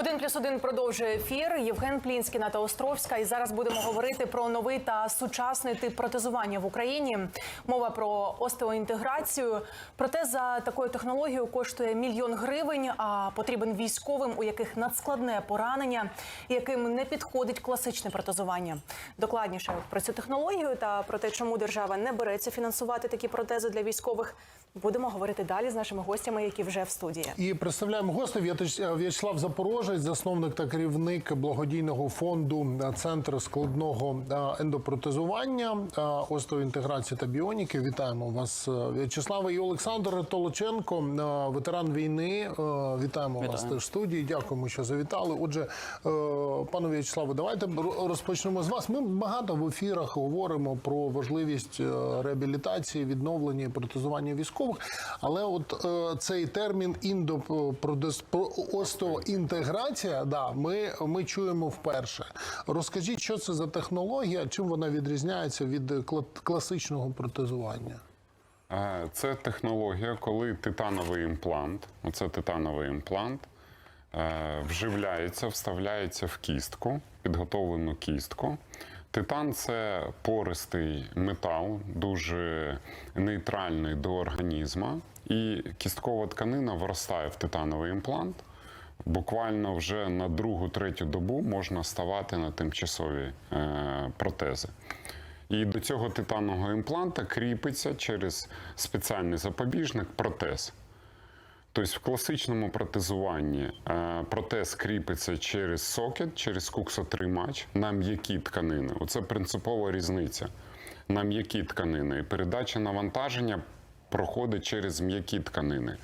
Один плюс один продовжує ефір. Євген Плінський, Ната Островська. І зараз будемо говорити про новий та сучасний тип протезування в Україні. Мова про остеоінтеграцію. Протез за такою технологією коштує мільйон гривень, а потрібен військовим, у яких надскладне поранення, яким не підходить класичне протезування. Докладніше про цю технологію та про те, чому держава не береться фінансувати такі протези для військових. Будемо говорити далі з нашими гостями, які вже в студії. І представляємо гостя В'ятич- В'ячеслав Запорожець, засновник та керівник благодійного фонду е, Центр складного е, ендопротезування, е, остеоінтеграції та біоніки. Вітаємо вас, В'ячеслава і Олександр Толоченко, ветеран війни. Вітаємо вас теж в студії. Дякуємо, що завітали. Отже, пане В'ячеславе, давайте ро- розпочнемо з вас. Ми багато в ефірах говоримо про важливість реабілітації, відновлення і протезування військових. Але от цей термін індопродес про- остеоінтеграція, да, ми, ми чуємо вперше. Розкажіть, що це за технологія, чим вона відрізняється від класичного протезування? Це технологія, коли титановий імплант, оце титановий імплант, е, вживляється, вставляється в кістку, підготовлену кістку. Титан це пористий метал, дуже нейтральний до організму, і кісткова тканина вростає в титановий імплант. Буквально вже на другу-третю добу можна ставати на тимчасові е, протези. І до цього титанового імпланта кріпиться через спеціальний запобіжник протез. Тобто в класичному протезуванні е, протез кріпиться через сокет, через куксотримач на м'які тканини. Оце принципова різниця. На м'які тканини. І передача навантаження проходить через м'які тканини.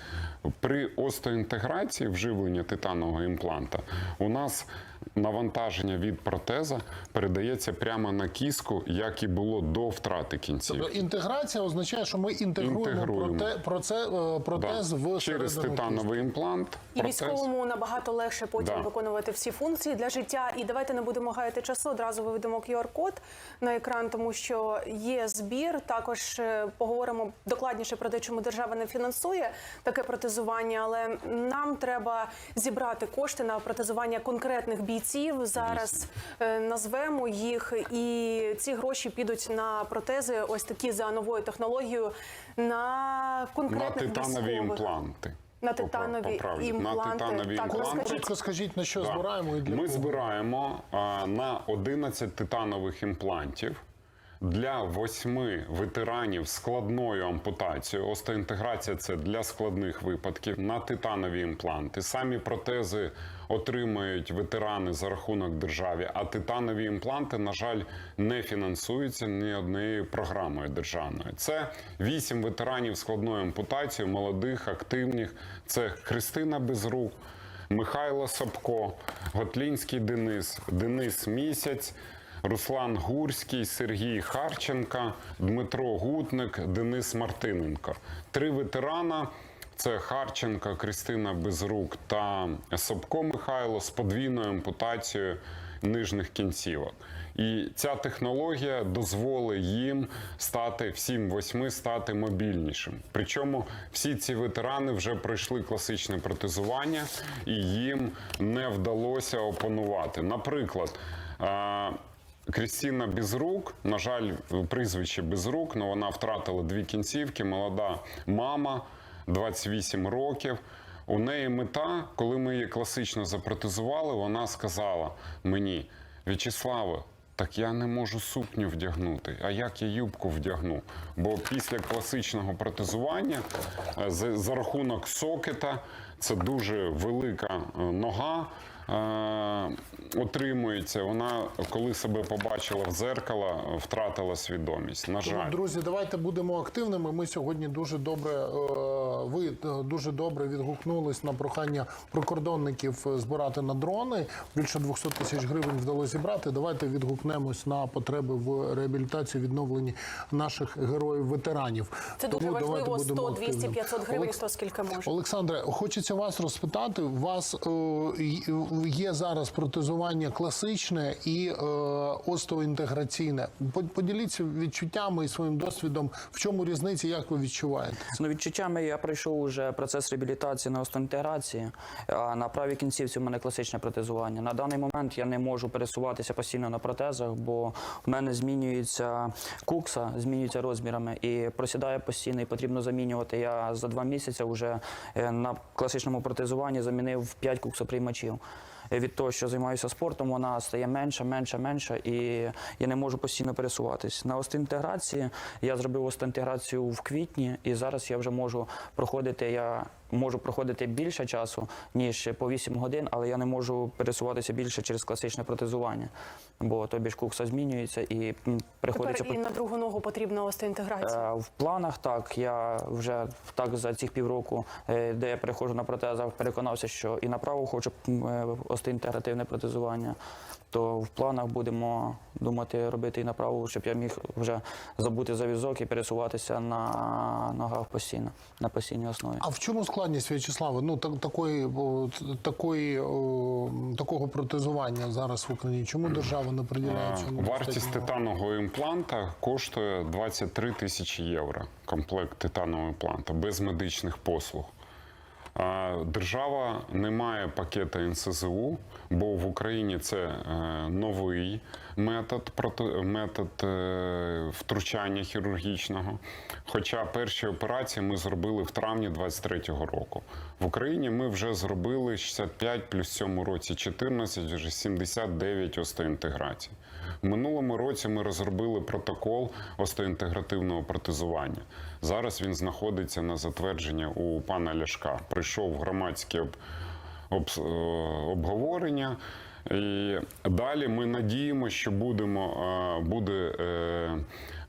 При остеоінтеграції вживлення титанового імпланта у нас навантаження від протеза передається прямо на кістку, як і було до втрати кінців. Тобто інтеграція означає, що ми інтегруємо, Інтегруємо. проте, про це, е, протез Да. в через титановий імплант. І протез. військовому набагато легше потім Да. виконувати всі функції для життя. І давайте не будемо гаяти часу. Одразу виведемо QR-код на екран, тому що є збір. Також е, поговоримо докладніше про те, чому держава не фінансує таке протезування. Але нам треба зібрати кошти на протезування конкретних бійців. Зараз е, назвемо їх, і ці гроші підуть на протези, ось такі за новою технологією, на на конкретних титанові військових. імпланти. На титанові імпланти. На титанові Так, імпланти. розкажіть. Скажіть, на що Да. збираємо і для Ми кого? збираємо а, на 11 титанових імплантів для восьми ветеранів складною ампутацією. Остеоінтеграція це для складних випадків на титанові імпланти. Самі протези отримують ветерани за рахунок держави, а титанові імпланти, на жаль, не фінансуються ні однією програмою державною. Це вісім ветеранів з складною ампутацією, молодих, активних. Це Христина Безрук. Михайло Сапко, Готлінський Денис, Денис Місяць, Руслан Гурський, Сергій Харченка, Дмитро Гутник, Денис Мартиненко. Три ветерана. Це Харченка, Кристина Безрук та Сапко Михайло з подвійною ампутацією нижніх кінцівок. І ця технологія дозволить їм стати всім восьми стати мобільнішим. Причому всі ці ветерани вже пройшли класичне протезування, і їм не вдалося опанувати. Наприклад. Крістіна Безрук, на жаль, прізвище Безрук, але вона втратила дві кінцівки, молода мама, 28 років. У неї мета, коли ми її класично запротезували, вона сказала мені: В'ячеславе, так я не можу сукню вдягнути. А як я юбку вдягну? Бо після класичного протезування е, за, за рахунок сокета це дуже велика е, нога. Отримується, вона коли себе побачила в дзеркало, втратила свідомість. На жаль, друзі, давайте будемо активними. Ми сьогодні дуже добре. е, Ви е, дуже добре відгукнулись на прохання прикордонників е, збирати на дрони. Більше 200 тисяч гривень вдалося зібрати. Давайте відгукнемось на потреби в реабілітації відновленні наших героїв ветеранів. Це дуже Тому важливо. будемо 100, 200, активними. 500 гривень, Олекс- хто скільки може. Олександре, хочеться вас розпитати. Вас є зараз протезування класичне і е, остеоінтеграційне. По- Поділіться відчуттями і своїм досвідом. В чому різниця, як ви відчуваєте? Ну, відчуттями я пройшов уже процес реабілітації на остеоінтеграції, а на правій кінцівці в мене класичне протезування. На даний момент я не можу пересуватися постійно на протезах, бо в мене змінюється кукса, змінюється розмірами і просідає постійно, і потрібно замінювати. Я за два місяці вже е, на класичному протезуванні замінив 5 куксоприймачів. Від того, що займаюся спортом, вона стає менша, менша, менша, і я не можу постійно пересуватись. На остеінтеграції я зробив остеінтеграцію в квітні, і зараз я вже можу проходити. Я можу проходити більше часу ніж по 8 годин, але я не можу пересуватися більше через класичне протезування, бо тобі ж кукса змінюється і приходиться Тепер і на другу ногу потрібна остеінтеграція. Е, В планах так. Я вже так за цих півроку, е, де я переходжу на протезах, переконався, що і направо хочу м, е, остеінтегративне протезування. То в планах будемо думати робити і направо, щоб я міг вже забути за візок і пересуватися на ногах постійно, на постійній основі. А в чому складність В'ячеслава? Ну так такої такої такого протезування зараз в Україні. Чому держава не приділяє цьому? Вартість титанового імпланта коштує 23 тисячі євро. Комплект титанового імпланта без медичних послуг. Держава не має пакета НСЗУ, бо в Україні це е, новий метод, проти- метод е, втручання хірургічного. Хоча перші операції ми зробили в травні 23-го року. В Україні ми вже зробили 65 плюс в цьому році 14, вже 79 остеоінтеграцій. В минулому році ми розробили протокол остеоінтегративного протезування. Зараз він знаходиться на затвердження у пана Ляшка. Прийшов громадське об, об, е, обговорення. І далі ми надіємося, що будемо, е, буде е,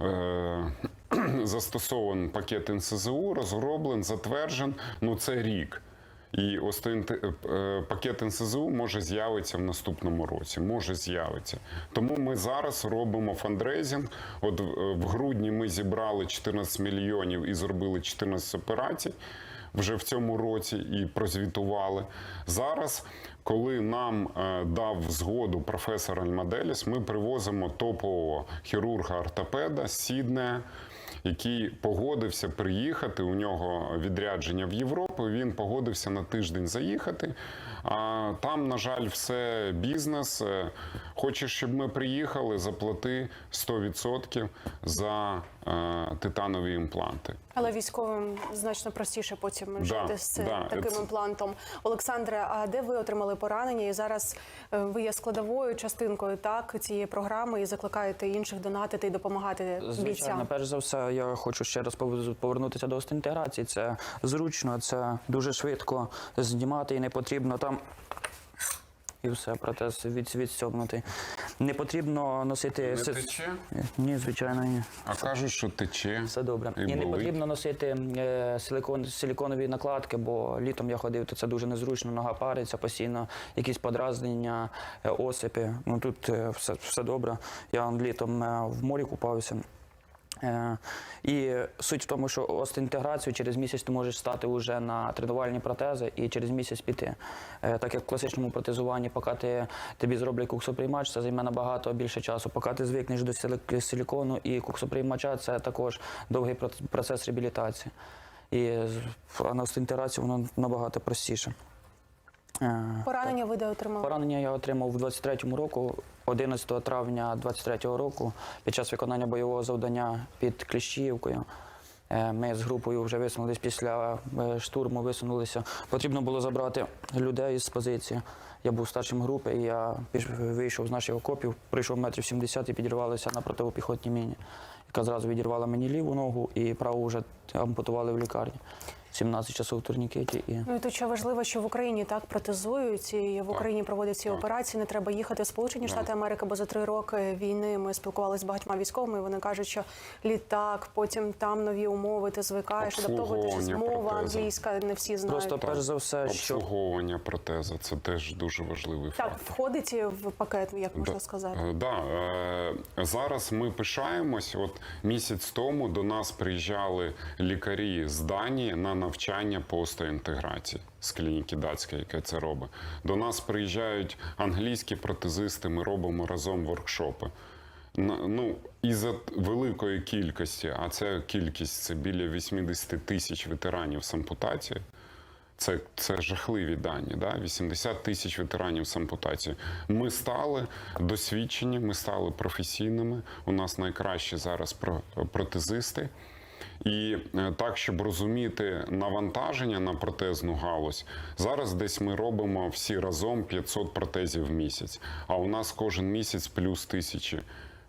е, застосований пакет НСЗУ, розроблен, затверджен. Ну це рік. І остеінте- е, пакет НСЗУ може з'явитися в наступному році. Може з'явитися. Тому ми зараз робимо фандрейзинг. От е, в грудні ми зібрали 14 мільйонів і зробили 14 операцій вже в цьому році і прозвітували. Зараз, коли нам е, дав згоду професор Альмаделіс, ми привозимо топового хірурга-ортопеда з Сіднея який погодився приїхати. У нього відрядження в Європу. Він погодився на тиждень заїхати. А там, на жаль, все бізнес. Е, Хочеш, щоб ми приїхали, заплати 100% за е, титанові імпланти. Але військовим значно простіше потім жити з да, таким це- імплантом. Олександре, а де ви отримали поранення? І зараз е, ви є складовою частинкою так цієї програми і закликаєте інших донатити і допомагати Звичайно, бійцям. перш за все, я хочу ще раз пов- повернутися до остеінтеграції. Це зручно, це дуже швидко знімати і не потрібно там. І все, протез від, відстьобнутий. Не потрібно носити си- тече? Ні, звичайно, ні. А кажуть, що тече. Все добре. І І, не потрібно носити е, силикон, силиконові накладки, бо літом я ходив, то це дуже незручно, нога париться постійно, якісь подразнення, е, осипи. Ну тут е, все, все добре. Я літом е, в морі купався. Е, І суть в тому, що остеінтеграцію через місяць ти можеш стати вже на тренувальні протези і через місяць піти. Е, Так як в класичному протезуванні, поки ти, тобі зроблять куксоприймач, це займе набагато більше часу. Поки ти звикнеш до силікону і куксоприймача, це також довгий проц- процес реабілітації. І на остеінтеграцію воно набагато простіше. Е, Поранення ви де отримали? Поранення я отримав в 23-му року, 11 травня 23-го року, під час виконання бойового завдання під Кліщіївкою. Е, Ми з групою вже висунулись після е, штурму, висунулися. Потрібно було забрати людей з позиції. Я був старшим групи, і я вийшов з наших окопів, пройшов метрів 70 і підірвалися на противопіхотній міні, яка зразу відірвала мені ліву ногу і праву вже ампутували в лікарні. 17 часов в турнікеті. І... Ну і тут ще важливо, що в Україні так протезують і в Україні проводять ці операції. Не треба їхати в Сполучені Штати Америки, бо за три роки війни ми спілкувалися з багатьма військовими. і Вони кажуть, що літак, потім там нові умови, ти звикаєш, Обслуговування мова англійська, не всі знають. Просто перш за все, що Обслуговування протеза це теж дуже важливий Так, фактор. входить в пакет, як можна Да. сказати. Е, Да, е, зараз ми пишаємось. От місяць тому до нас приїжджали лікарі з Данії на навчання по остеоінтеграції з клініки датської, яке це робить. До нас приїжджають англійські протезисти, ми робимо разом воркшопи. Ну, із-за великої кількості, а це кількість це біля 80 тисяч ветеранів з ампутації. Це, це жахливі дані. Да? 80 тисяч ветеранів з ампутацією. Ми стали досвідчені, ми стали професійними. У нас найкращі зараз про- протезисти. І е, так, щоб розуміти навантаження на протезну галузь, зараз десь ми робимо всі разом 500 протезів в місяць. А у нас кожен місяць плюс тисячі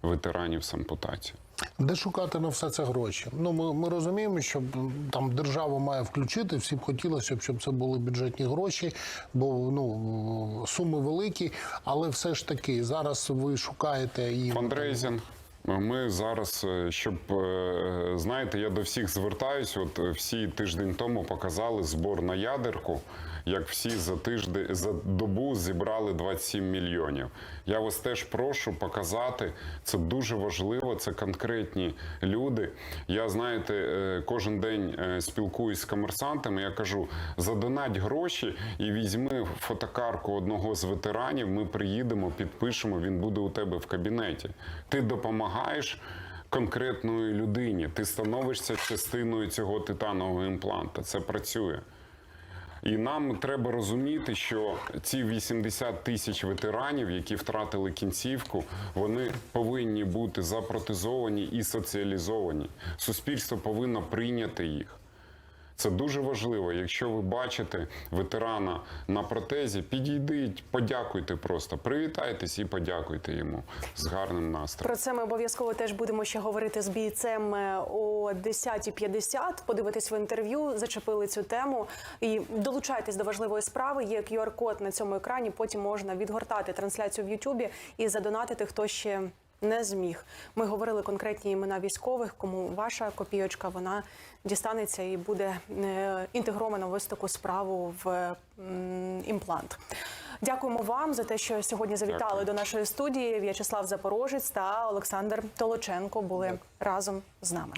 ветеранів з ампутацією. Де шукати на все це гроші? Ну ми, ми розуміємо, що там держава має включити. Всі б хотілося, б, щоб це були бюджетні гроші, бо ну суми великі. Але все ж таки зараз ви шукаєте і Фандрейзинг. Ми зараз, е, щоб е, знаєте, я до всіх звертаюсь. От е, всі тиждень тому показали збор на ядерку, як всі за тиждень за добу зібрали 27 мільйонів. Я вас теж прошу показати. Це дуже важливо. Це конкретні люди. Я знаєте, кожен день спілкуюсь з комерсантами. Я кажу: задонать гроші і візьми фотокарку одного з ветеранів. Ми приїдемо, підпишемо. Він буде у тебе в кабінеті. Ти допомагаєш. Конкретної людині ти становишся частиною цього титанового імпланта. Це працює. І нам треба розуміти, що ці 80 тисяч ветеранів, які втратили кінцівку, вони повинні бути запротезовані і соціалізовані. Суспільство повинно прийняти їх. Це дуже важливо. Якщо ви бачите ветерана на протезі, підійдіть, подякуйте просто, привітайтесь і подякуйте йому з гарним настроєм. Про це ми обов'язково теж будемо ще говорити з бійцем е, о 10.50. Подивитись в інтерв'ю, зачепили цю тему. І долучайтесь до важливої справи. Є QR-код на цьому екрані. Потім можна відгортати трансляцію в Ютубі і задонатити, хто ще не зміг. Ми говорили конкретні імена військових, кому ваша копійочка вона дістанеться і буде е, інтегрована в ось таку справу в імплант. Дякуємо вам за те, що сьогодні завітали Дякую. до нашої студії. В'ячеслав Запорожець та Олександр Толоченко були разом з нами.